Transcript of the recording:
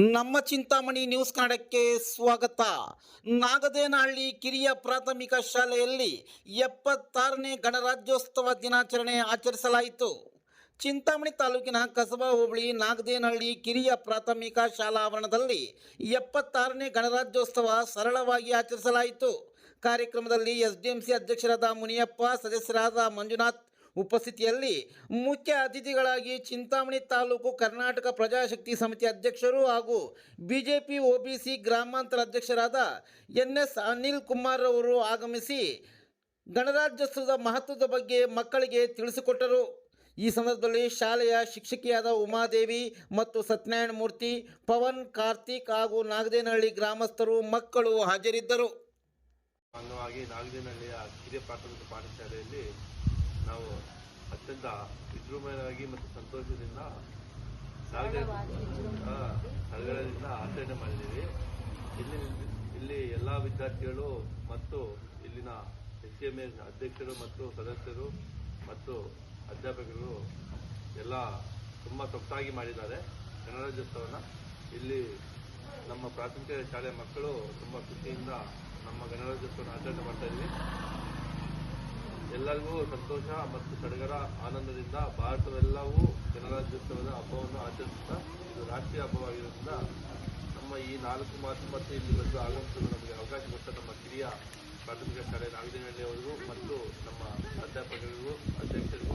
ನಮ್ಮ ಚಿಂತಾಮಣಿ ನ್ಯೂಸ್ ಕನ್ನಡಕ್ಕೆ ಸ್ವಾಗತ. ನಾಗದೇನಹಳ್ಳಿ ಕಿರಿಯ ಪ್ರಾಥಮಿಕ ಶಾಲೆಯಲ್ಲಿ ಎಪ್ಪತ್ತಾರನೇ ಗಣರಾಜ್ಯೋತ್ಸವ ದಿನಾಚರಣೆ ಆಚರಿಸಲಾಯಿತು. ಚಿಂತಾಮಣಿ ತಾಲೂಕಿನ ಕಸಬಾ ಹೋಬಳಿ ನಾಗದೇನಹಳ್ಳಿ ಕಿರಿಯ ಪ್ರಾಥಮಿಕ ಶಾಲಾ ಆವರಣದಲ್ಲಿ ಎಪ್ಪತ್ತಾರನೇ ಗಣರಾಜ್ಯೋತ್ಸವ ಸರಳವಾಗಿ ಆಚರಿಸಲಾಯಿತು. ಕಾರ್ಯಕ್ರಮದಲ್ಲಿ ಎಸ್ಡಿಎಂಸಿ ಅಧ್ಯಕ್ಷರಾದ ಮುನಿಯಪ್ಪ, ಸದಸ್ಯರಾದ ಮಂಜುನಾಥ್ ಉಪಸ್ಥಿತಿಯಲ್ಲಿ ಮುಖ್ಯ ಅತಿಥಿಗಳಾಗಿ ಚಿಂತಾಮಣಿ ತಾಲೂಕು ಕರ್ನಾಟಕ ಪ್ರಜಾಶಕ್ತಿ ಸಮಿತಿ ಅಧ್ಯಕ್ಷರು ಹಾಗೂ ಬಿಜೆಪಿ, ಒಬಿಸಿ ಗ್ರಾಮಾಂತರ ಅಧ್ಯಕ್ಷರಾದ ಎನ್ ಎಸ್ ಅನಿಲ್ ಕುಮಾರ್ ಅವರು ಆಗಮಿಸಿ ಗಣರಾಜ್ಯೋತ್ಸವದ ಮಹತ್ವದ ಬಗ್ಗೆ ಮಕ್ಕಳಿಗೆ ತಿಳಿಸಿಕೊಟ್ಟರು. ಈ ಸಂದರ್ಭದಲ್ಲಿ ಶಾಲೆಯ ಶಿಕ್ಷಕಿಯಾದ ಉಮಾದೇವಿ ಮತ್ತು ಸತ್ಯನಾರಾಯಣ ಮೂರ್ತಿ ಪವನ್ ಕಾರ್ತಿಕ್ ಹಾಗೂ ನಾಗದೇನಹಳ್ಳಿ ಗ್ರಾಮಸ್ಥರು, ಮಕ್ಕಳು ಹಾಜರಿದ್ದರು. ಅಂಗವಾಗಿ ನಾಗದೇನಹಳ್ಳಿಯ ಹಿರಿಯ ಪ್ರಾಥಮಿಕ ಪಾಠಶಾಲೆಯಲ್ಲಿ ಅತ್ಯಂತ ವಿಜೃಂಭಣೆಯಾಗಿ ಮತ್ತು ಸಂತೋಷದಿಂದ ಸಡಗರದಿಂದ ಆಚರಣೆ ಮಾಡಿದ್ದೀವಿ. ಇಲ್ಲಿ ಇಲ್ಲಿ ಎಲ್ಲ ವಿದ್ಯಾರ್ಥಿಗಳು ಮತ್ತು ಇಲ್ಲಿನ ಎಸ್ ಎಂ ಎಸ್ ಅಧ್ಯಕ್ಷರು ಮತ್ತು ಸದಸ್ಯರು ಮತ್ತು ಅಧ್ಯಾಪಕರು ಎಲ್ಲ ತುಂಬ ಸೊಗಸಾಗಿ ಮಾಡಿದ್ದಾರೆ ಗಣರಾಜ್ಯೋತ್ಸವನ ಇಲ್ಲಿ ನಮ್ಮ ಪ್ರಾಥಮಿಕ ಶಾಲೆಯ ಮಕ್ಕಳು ತುಂಬ ಖುಷಿಯಿಂದ ನಮ್ಮ ಗಣರಾಜ್ಯೋತ್ಸವನ ಆಚರಣೆ ಮಾಡ್ತಾ ಇದ್ವಿ ಎಲ್ಲರಿಗೂ ಸಂತೋಷ ಮತ್ತು ಸಡಗರ ಆನಂದದಿಂದ ಭಾರತವೆಲ್ಲವೂ ಗಣರಾಜ್ಯೋತ್ಸವದ ಹಬ್ಬವನ್ನು ಆಚರಿಸುತ್ತಾ ಇದು ರಾಷ್ಟ್ರೀಯ ಹಬ್ಬವಾಗಿರೋದ್ರಿಂದ ನಮ್ಮ ಈ ನಾಲ್ಕು ಮಾತು ಮತ್ತು ಇಲ್ಲಿ ಬಂದು ಆಗಮಿಸಲು ನಮಗೆ ಅವಕಾಶ ಕೊಟ್ಟ ನಮ್ಮ ಕಿರಿಯ ಪ್ರಾಥಮಿಕ ಶಾಲೆ ನಾಗದೇನಹಳ್ಳಿ ಅವರಿಗೂ ಮತ್ತು ನಮ್ಮ ಅಧ್ಯಾಪಕರಿಗೂ ಅಧ್ಯಕ್ಷರಿಗೂ